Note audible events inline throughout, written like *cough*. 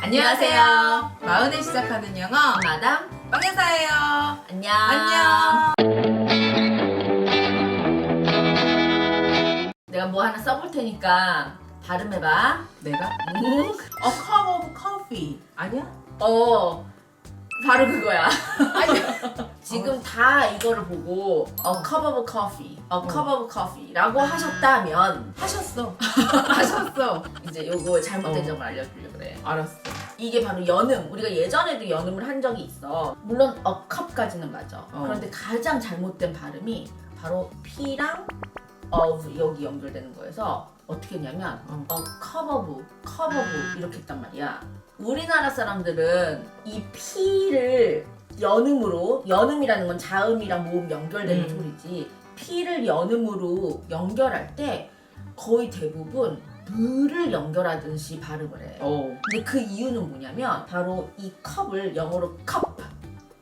안녕하세요. 마흔에 시작하는 영어 마담 빵여사예요. 안녕. 안녕. 내가 뭐 하나 써볼 테니까 발음해봐. 내가 음. A cup of coffee 아니야? 어 바로 그거야. *laughs* 지금 다 이거를 보고 a cup of coffee, a cup of coffee라고 하셨다면 하셨어. *laughs* 하셨어. 이제 요거 잘못된 어. 점을 알려주려고 그래. 알았어. 이게 바로 연음. 우리가 예전에도 연음을 한 적이 있어. 물론 cup까지는 맞아. 어. 그런데 가장 잘못된 발음이 바로 P랑 of 여기 연결되는 거여서 어떻게 했냐면 어. of, cup of 이렇게 했단 말이야. 우리나라 사람들은 이 P를 연음으로 연음이라는 건 자음이랑 모음 연결되는 음. 소리지 P를 연음으로 연결할 때 거의 대부분 을을 연결하듯이 발음을 해. 오. 근데 그 이유는 뭐냐면 바로 이 컵을 영어로 컵,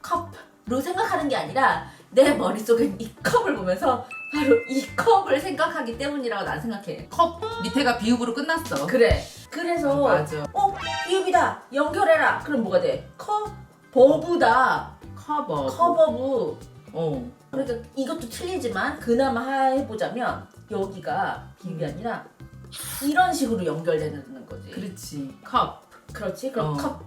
컵로 생각하는 게 아니라 내 머릿속엔 이 컵을 보면서 바로 이 컵을 생각하기 때문이라고 난 생각해. 컵 밑에가 비읍으로 끝났어. 그래. 그래서 맞아. 어 비읍이다 연결해라. 그럼 뭐가 돼? 컵 버브다. 커버. 커버브. 어. 그러니까 이것도 틀리지만 그나마 해보자면 여기가 비읍이 아니라 이런 식으로 연결되는 거지. 그렇지. 컵. 그렇지. 그럼 어. 컵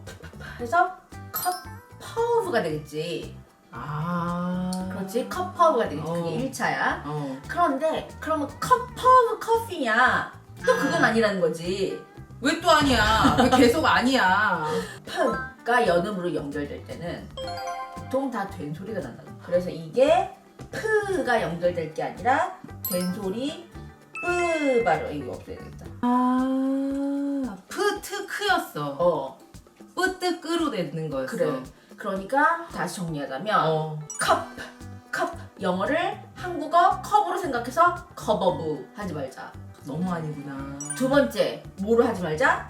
해서 컵 퍼브가 되겠지. 아. 그렇지. 컵 퍼브가 되겠지. 어. 그게 1차야. 어. 그런데 그러면 컵 퍼브 커피냐? 또 그건 아니라는 거지. 왜 또 아니야? 왜 계속 아니야? 프가 연음으로 연결될 때는 보통 다 된 소리가 난다. 그래서 이게 프가 연결될 게 아니라 된 소리 뿌 바로 이거 없애야 되겠다. 아. 프트 크였어. 어 뿌트 끄로 되는 거였어. 그래. 그러니까 다시 정리하자면 어. 컵, 컵 영어를 한국어 컵으로 생각해서 컵어브 하지 말자. 너무 아니구나. 두 번째 뭐로 하지 말자?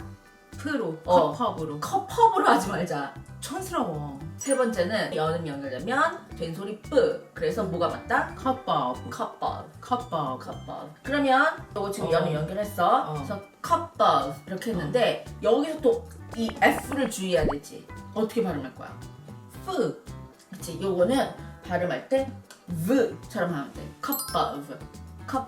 프로. 어. 컵업으로. 컵업으로 하지 말자. 촌스러워. 세 번째는 연음 연결되면 된 소리 뿌. 그래서 뭐가 맞다? 컵업. 컵업, 컵업. 컵업. 그러면 이거 지금 어. 연음 연결했어. 어. 그래서 컵업 이렇게 했는데 여기서 또 이 F를 주의해야 되지. 어떻게 발음할 거야? 프. 그치 요거는 발음할 때 V처럼 하면 돼. 컵업, 컵업.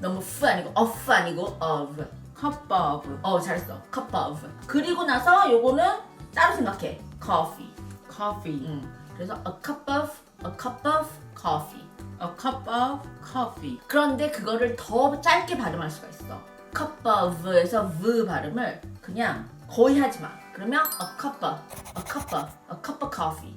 너무 프 아니고 of 아니고 of. 컵업. 어 잘했어. of. 그리고 나서 요거는 따로 생각해. Coffee. 커피. 음. 그래서 a cup of a cup of coffee. A cup of coffee. 그런데 그거를 더 짧게 발음할 수가 있어. cup of에서 v 발음을 그냥 거의 하지 마. 그러면 a cup of, a cup of, a cup of coffee.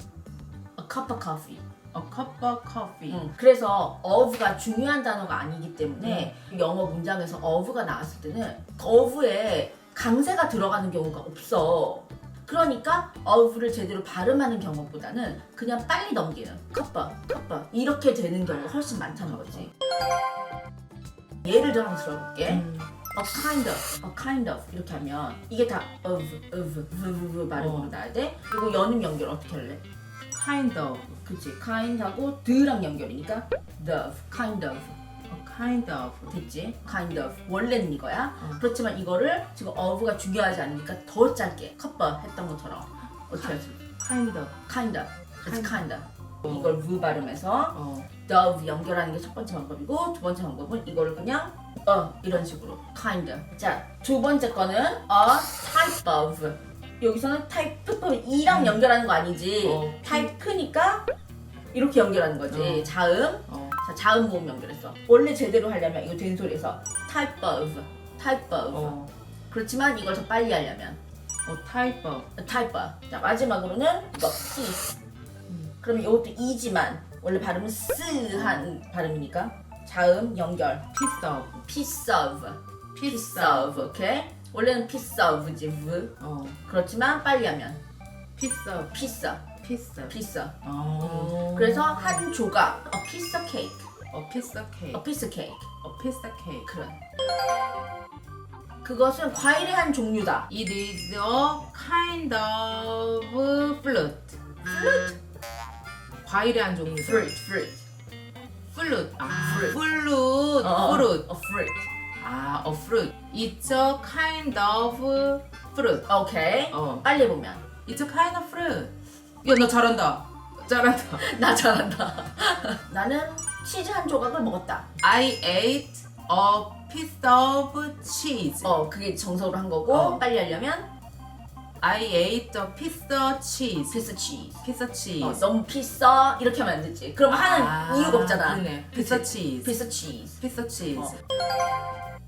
a cup of coffee. A cup of coffee. 음, 그래서 of가 중요한 단어가 아니기 때문에 영어 문장에서 of가 나왔을 때는 of에 강세가 들어가는 경우가 없어. 그러니까 of를 제대로 발음하는 경우보다는 그냥 빨리 넘기는 컵밥, 컵밥 이렇게 되는 경우가 훨씬 많다는 거지. 예를 들어 한번 들어볼게. 음. a kind of, a kind of 이렇게 하면 이게 다 of, of, v, v 발음으로 어. 나야 돼. 그리고 연음 연결 어떻게 할래? Kind of. 그치 kind하고 드랑 연결이니까 the kind of kind of. 됐지 kind of 원래는 이거야 어. 그렇지만 이거를 지금 of가 중요하지 않으니까 더 짧게 컵밥 했던 것처럼 어떻게 하지 Kind of. kind of 그치 Kind. of 이걸 v 발음해서 어. the 연결하는 게 첫 번째 방법이고 두 번째 방법은 이거를 그냥 어 이런 식으로 kind of 자두 번째 거는 a type of 여기서는 type 이랑 음. 연결하는 거 아니지 어. type니까 이렇게 연결하는 거지 어. 자음 어. 자, 자음 모음 연결했어. 원래 제대로 하려면 이거 된 소리에서 type of type of 어. 그렇지만 이걸 더 빨리 하려면. type of. type of 자 마지막으로는 이거 p 그러면 이것도 이지만 원래 발음은 스한 발음이니까 자음 연결. Piece of. piece of. Piece of. 오케이 원래는 piece of지 v. 어. 그렇지만 빨리 하면. Piece Piece. piece 어. 그래서 한 조각 a piece of cake A piece of cake. a piece of cake A piece of cake. 그런 그것은 과일의 한 종류다 It is a kind of fruit. fruit? 과일의 한 종류. fruit fruit fruit. 아, fruit. fruit. 어, 어, fruit. a fruit 아, a fruit. It's a kind of fruit. 오케이. 어, 빨리 해보면. it's a kind of fruit. 야, 너 잘한다. 잘한다. 나 잘한다. 나는 치즈 한 조각을 먹었다. I ate a piece of cheese. 어, 그게 정석으로 한 거고 어. 빨리 하려면 I ate a piece of cheese. 피스 치즈. piece of cheese. 어, 너무 피싸 이렇게 하면 안 되지. 그럼 하는 이유가 없잖아. 그러네. piece of cheese. 피스 치즈. piece of cheese. 어.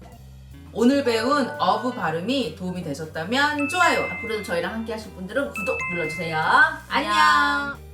오늘 배운 of 발음이 도움이 되셨다면 좋아요. 앞으로도 저희랑 함께 하실 분들은 구독 눌러주세요. 안녕.